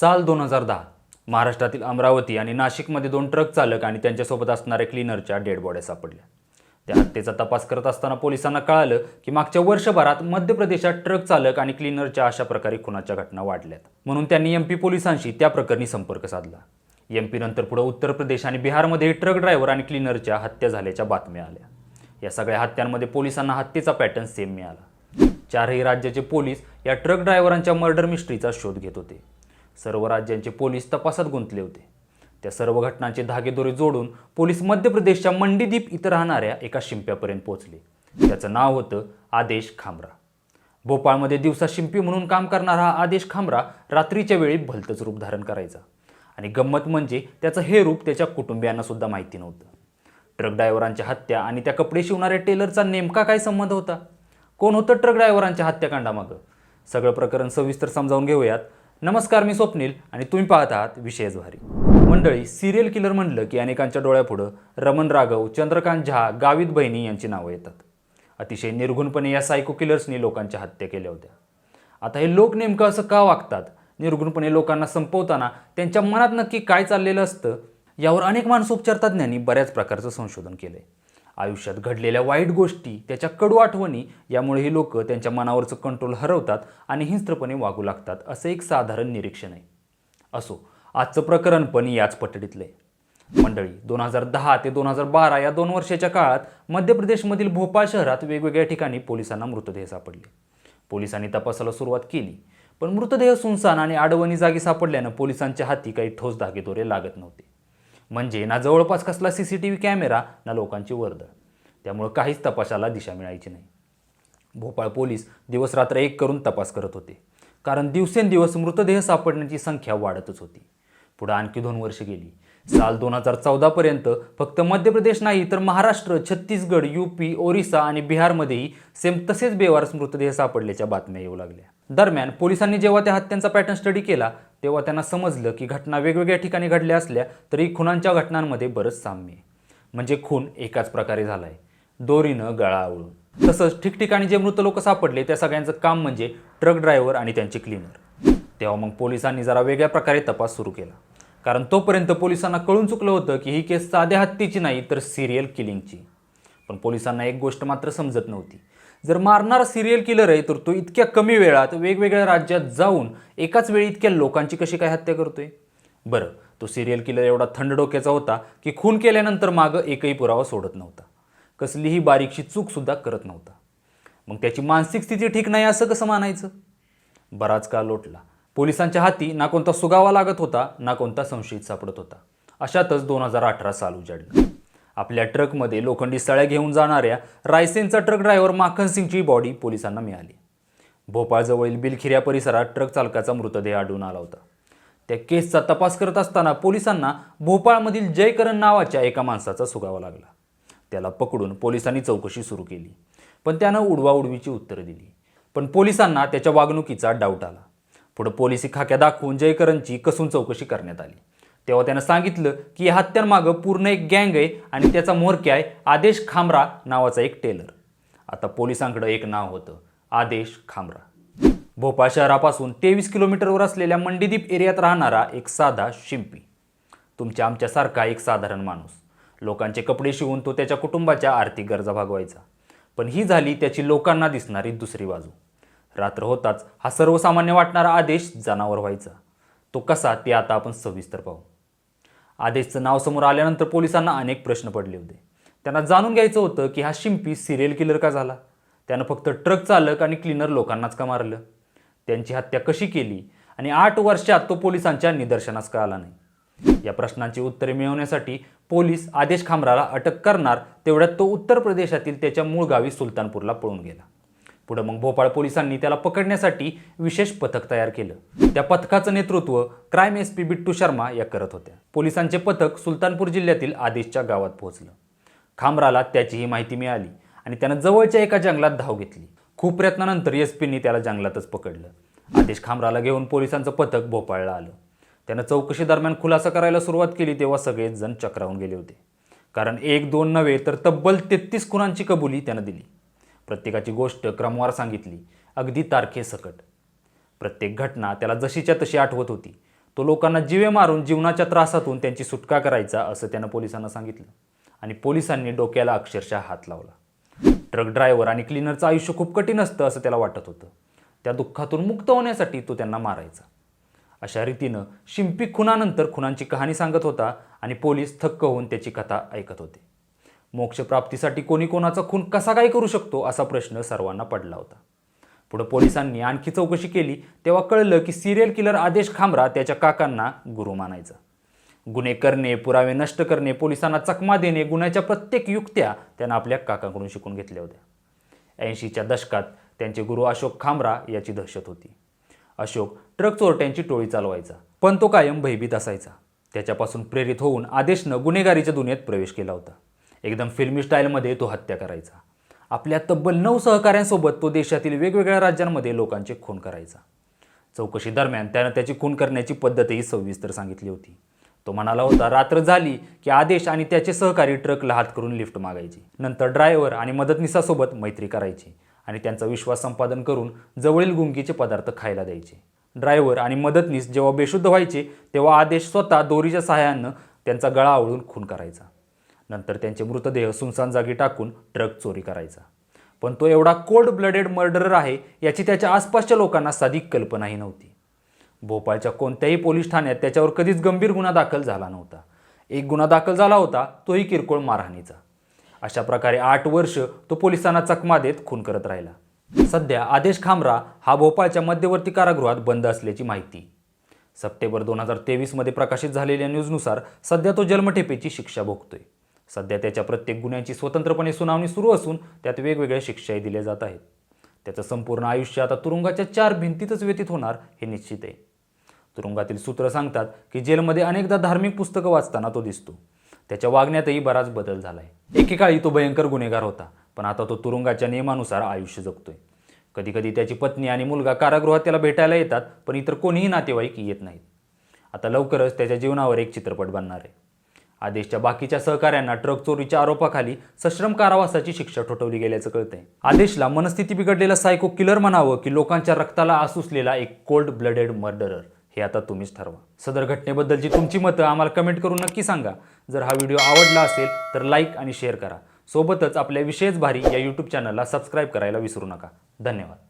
साल दोन हजार दहा महाराष्ट्रातील अमरावती आणि नाशिकमध्ये दोन ट्रक चालक आणि त्यांच्यासोबत असणाऱ्या क्लीनरच्या डेड बॉड्या सापडल्या. त्या हत्येचा तपास करत असताना पोलिसांना कळालं की मागच्या वर्षभरात मध्य प्रदेशात ट्रक चालक आणि क्लीनरच्या अशा प्रकारे खुनाच्या घटना वाढल्यात. म्हणून त्यांनी एम पी पोलिसांशी त्या प्रकरणी संपर्क साधला. एम पी नंतर पुढे उत्तर प्रदेश आणि बिहारमध्ये ट्रक ड्रायव्हर आणि क्लीनरच्या हत्या झाल्याच्या बातम्या आल्या. या सगळ्या हत्यांमध्ये पोलिसांना हत्येचा पॅटर्न सेम मिळाला. चारही राज्याचे पोलीस या ट्रक ड्रायव्हरांच्या मर्डर मिस्ट्रीचा शोध घेत होते. सर्व राज्यांचे पोलीस तपासात गुंतले होते. त्या सर्व घटनांचे धागेदोरे जोडून पोलीस मध्य प्रदेशच्या मंडीदीप इथं राहणाऱ्या एका शिंप्यापर्यंत पोहोचले. त्याचं नाव होतं आदेश खामरा भोपाळमध्ये दिवसा शिंपी म्हणून काम करणारा हा आदेश खामरा रात्रीच्या वेळी भलतंच रूप धारण करायचा. आणि गंमत म्हणजे त्याचं हे रूप त्याच्या कुटुंबियांना सुद्धा माहिती नव्हतं. ट्रक ड्रायव्हरांच्या हत्या आणि त्या कपडे शिवणाऱ्या टेलरचा नेमका काय संबंध होता? कोण होतं ट्रक ड्रायव्हरांच्या हत्याकांडामागं? सगळं प्रकरण सविस्तर समजावून घेऊयात. नमस्कार मी स्वप्नील आणि तुम्ही पाहत आहात विशेष भारी मंडळी सिरियल किलर म्हणलं की अनेकांच्या डोळ्यापुढं रमण राघव चंद्रकांत झा गावित बहिणी यांची नावं येतात. अतिशय निर्गुणपणे या सायको किलर्सनी लोकांच्या हत्या केल्या होत्या. आता हे लोक नेमकं असं का वागतात? निर्गुणपणे लोकांना संपवताना त्यांच्या मनात नक्की काय चाललेलं असतं? यावर अनेक मानसोपचार तज्ज्ञांनी बऱ्याच प्रकारचं संशोधन केलंय. आयुष्यात घडलेल्या वाईट गोष्टी त्याच्या कडू आठवणी यामुळे ही लोक त्यांच्या मनावरचं कंट्रोल हरवतात आणि हिंस्त्रपणे वागू लागतात असं एक साधारण निरीक्षण आहे. असो आजचं प्रकरण पण याच पटडीतलं आहे. मंडळी दोन हजार दहा ते दोन हजार बारा या दोन वर्षाच्या काळात मध्य प्रदेशमधील भोपाळ शहरात वेगवेगळ्या ठिकाणी पोलिसांना मृतदेह सापडले. पोलिसांनी तपासाला सुरुवात केली पण मृतदेह सुनसान आणि आडवणी जागी सापडल्यानं पोलिसांच्या हाती काही ठोस धागेदोरे लागत नव्हते. म्हणजे ना जवळपास कसला C C T V camera ना लोकांची वर्दळ. त्यामुळं काहीच तपासाला दिशा मिळायची नाही. भोपाळ पोलीस दिवसरात्र एक करून तपास करत होते. कारण दिवसेंदिवस मृतदेह सापडण्याची संख्या वाढतच होती. पुढे आणखी दोन वर्ष गेली. साल दोन हजार चौदापर्यंत फक्त मध्य प्रदेश नाही तर महाराष्ट्र छत्तीसगड यूपी ओरिसा आणि बिहारमध्येही सेम तसेच बेवारस मृतदेह सापडल्याच्या बातम्या येऊ लागल्या. दरम्यान पोलिसांनी जेव्हा त्या हत्यांचा पॅटर्न स्टडी केला तेव्हा त्यांना समजलं की घटना वेगवेगळ्या ठिकाणी घडल्या असल्या तरी खुनांच्या घटनांमध्ये बरंच साम्य आहे. म्हणजे खून एकाच प्रकारे झालाय. दोरीनं गळा आवळून. तसंच ठिकठिकाणी जे मृत लोक सापडले त्या सगळ्यांचं काम म्हणजे ट्रक ड्रायव्हर आणि त्यांचे क्लीनर. तेव्हा मग पोलिसांनी जरा वेगळ्या प्रकारे तपास सुरू केला. कारण तोपर्यंत पोलिसांना कळून चुकलं होतं की ही केस साध्या हत्तीची नाही तर सिरियल किलिंगची. पण पोलिसांना एक गोष्ट मात्र समजत नव्हती. जर मारणारा सिरियल किलर आहे तर तो इतक्या कमी वेळात वेगवेगळ्या राज्यात जाऊन एकाच वेळी इतक्या लोकांची कशी काय हत्या करतोय? बरं तो सिरियल किलर एवढा थंड डोक्याचा होता की खून केल्यानंतर मागं एकही पुरावा सोडत नव्हता. कसलीही बारीकशी चूक सुद्धा करत नव्हता. मग त्याची मानसिक स्थिती ठीक नाही असं कसं मानायचं? बराच काळ लोटला. पोलिसांच्या हाती ना कोणता सुगावा लागत होता ना कोणता संशयित सापडत होता. अशातच दोन हजार अठरा साल उजाडलं. आपल्या ट्रकमध्ये लोखंडी सळ्या घेऊन जाणाऱ्या रायसेनचा ट्रक ड्रायव्हर माखन सिंगची बॉडी पोलिसांना मिळाली. भोपाळजवळील बिलखिऱ्या परिसरात ट्रक चालकाचा मृतदेह आढळून आला होता. त्या केसचा तपास करत असताना पोलिसांना भोपाळमधील जयकरण नावाच्या एका माणसाचा सुगावा लागला. त्याला पकडून पोलिसांनी चौकशी सुरू केली. पण त्यानं उडवाउडवीची उत्तरं दिली. पण पोलिसांना त्याच्या वागणुकीचा डाऊट आला. पुढे पोलिसी खाक्या दाखवून जयकरणची कसून चौकशी करण्यात आली. तेव्हा त्यानं सांगितलं की या हत्यांमागं पूर्ण एक गँग आहे आणि त्याचा म्होरक्या आहे आदेश खामरा नावाचा एक टेलर. आता पोलिसांकडं एक नाव होतं आदेश खामरा. भोपाळ शहरापासून तेवीस किलोमीटरवर असलेल्या मंडीदीप एरियात राहणारा एक साधा शिंपी. तुमच्या आमच्यासारखा एक साधारण माणूस. लोकांचे कपडे शिवून तो त्याच्या कुटुंबाच्या आर्थिक गरजा भागवायचा. पण ही झाली त्याची लोकांना दिसणारी दुसरी बाजू. रात्र होताच हा सर्वसामान्य वाटणारा आदेश जनावर व्हायचा. तो कसा ते आता आपण सविस्तर पाहू. आदेशचं नाव समोर आल्यानंतर पोलिसांना अनेक प्रश्न पडले होते. त्यांना जाणून घ्यायचं होतं की हा शिंपी सिरियल किलर का झाला? त्यानं फक्त ट्रक चालक आणि क्लीनर लोकांनाच का मारलं? त्यांची हत्या कशी केली? आणि आठ वर्षात तो पोलिसांच्या निदर्शनास का आला नाही. या प्रश्नांची उत्तरे मिळवण्यासाठी पोलीस आदेश खामराला अटक करणार तेवढ्यात तो उत्तर प्रदेशातील त्याच्या मूळ गावी सुलतानपूरला पळून गेला. पुढे मग भोपाळ पोलिसांनी त्याला पकडण्यासाठी विशेष पथक तयार केलं. त्या पथकाचं नेतृत्व crime S P Bittu Sharma या करत होत्या. पोलिसांचे पथक सुलतानपूर जिल्ह्यातील आदेशच्या गावात पोहोचलं. खामराला त्याची ही माहिती मिळाली आणि त्यानं जवळच्या एका जंगलात धाव घेतली. खूप प्रयत्नानंतर एस पीनी त्याला जंगलातच पकडलं. आदेश खामराला घेऊन पोलिसांचं पथक भोपाळला आलं. त्यानं चौकशी दरम्यान खुलासा करायला सुरुवात केली तेव्हा सगळेच जण चक्रावून गेले होते. कारण एक दोन नव्हे तर तब्बल तेहतीस खुनांची कबुली त्यानं दिली. प्रत्येकाची गोष्ट क्रमवार सांगितली. अगदी तारखेसकट प्रत्येक घटना त्याला जशीच्या तशी आठवत होती. तो लोकांना जिवे मारून जीवनाच्या त्रासातून त्यांची सुटका करायचा असं त्यानं पोलिसांना सांगितलं. आणि पोलिसांनी डोक्याला अक्षरशः हात लावला. ट्रक ड्रायव्हर आणि क्लिनरचं आयुष्य खूप कठीण असतं असं त्याला वाटत होतं. त्या दुःखातून मुक्त होण्यासाठी तो त्यांना मारायचा. अशा रीतीनं शिंपी खुनानंतर खुनांची कहाणी सांगत होता आणि पोलीस थक्क होऊन त्याची कथा ऐकत होते. मोक्षप्राप्तीसाठी कोणी कोणाचा खून कसा काय करू शकतो असा प्रश्न सर्वांना पडला होता. पुढे पोलिसांनी आणखी चौकशी केली तेव्हा कळलं की सिरियल किलर आदेश खांबरा त्याच्या काकांना गुरु मानायचा. गुन्हे करणे पुरावे नष्ट करणे पोलिसांना चकमा देणे गुन्ह्याच्या प्रत्येक युक्त्या त्यानं आपल्या काकांकडून शिकून घेतल्या होत्या. ऐंशीच्या दशकात त्यांचे गुरु अशोक खांबरा याची दहशत होती. अशोक ट्रक चोरट्यांची टोळी चालवायचा पण तो कायम भयभीत असायचा. त्याच्यापासून प्रेरित होऊन आदेशनं गुन्हेगारीच्या दुनियेत प्रवेश केला होता. एकदम फिल्मी स्टाईलमध्ये तो हत्या करायचा. आपल्या तब्बल नऊ सहकाऱ्यांसोबत तो देशातील वेगवेगळ्या राज्यांमध्ये लोकांचे खून करायचा. चौकशी दरम्यान त्यानं त्याची खून करण्याची पद्धतही सविस्तर सांगितली होती. तो म्हणाला होता रात्र झाली की आदेश आणि त्याचे सहकारी ट्रकला हात करून लिफ्ट मागायची. नंतर ड्रायव्हर आणि मदतनीसासोबत मैत्री करायची आणि त्यांचा विश्वास संपादन करून जवळील गुंगीचे पदार्थ खायला द्यायचे. ड्रायव्हर आणि मदतनीस जेव्हा बेशुद्ध व्हायचे तेव्हा आदेश स्वतः दोरीच्या सहाय्यानं त्यांचा गळा आवळून खून करायचा. नंतर त्यांचे मृतदेह सुनसान जागी टाकून ट्रक चोरी करायचा. पण तो एवढा कोल्ड ब्लडेड मर्डरर आहे याची त्याच्या आसपासच्या लोकांना साधी कल्पनाही नव्हती. भोपाळच्या कोणत्याही पोलीस ठाण्यात त्याच्यावर कधीच गंभीर गुन्हा दाखल झाला नव्हता. एक गुन्हा दाखल झाला होता तोही किरकोळ मारहाणीचा. अशा प्रकारे आठ वर्ष तो पोलिसांना चकमा देत खून करत राहिला. सध्या आदेश खामरा हा भोपाळच्या मध्यवर्ती कारागृहात बंद असल्याची माहिती. सप्टेंबर दोन हजार तेवीसमध्ये प्रकाशित झालेल्या न्यूजनुसार सध्या तो जन्मठेपेची शिक्षा भोगतोय. सध्या त्याच्या प्रत्येक गुन्ह्याची स्वतंत्रपणे सुनावणी सुरू असून त्यात वेगवेगळ्या शिक्षाही दिल्या जात आहेत. त्याचं संपूर्ण आयुष्य आता तुरुंगाच्या चार भिंतीतच व्यतीत होणार हे निश्चित आहे. तुरुंगातील सूत्र सांगतात की जेलमध्ये अनेकदा धार्मिक पुस्तकं वाचताना तो दिसतो. त्याच्या वागण्यातही बराच बदल झालाय. एकेकाळी तो भयंकर गुन्हेगार होता पण आता तो तुरुंगाच्या नियमानुसार आयुष्य जगतोय. कधीकधी त्याची पत्नी आणि मुलगा कारागृहात त्याला भेटायला येतात पण इतर कोणीही नातेवाईक येत नाहीत. आता लवकरच त्याच्या जीवनावर एक चित्रपट बनणार आहे. आदेशच्या बाकीच्या सहकाऱ्यांना ट्रक चोरीच्या आरोपाखाली सश्रम कारावासाची शिक्षा ठोठवली गेल्याचं कळतंय. आदेशला मनस्थिती बिघडलेला सायको किलर म्हणावं की लोकांच्या रक्ताला आसुसलेला एक कोल्ड ब्लडेड मर्डरर हे आता तुम्हीच ठरवा. सदर घटनेबद्दलची तुमची मतं आम्हाला कमेंट करून नक्की सांगा. जर हा व्हिडिओ आवडला असेल तर लाईक आणि शेअर करा. सोबतच आपल्या विशेष भारी या यूट्यूब चॅनलला सबस्क्राईब करायला विसरू नका. धन्यवाद.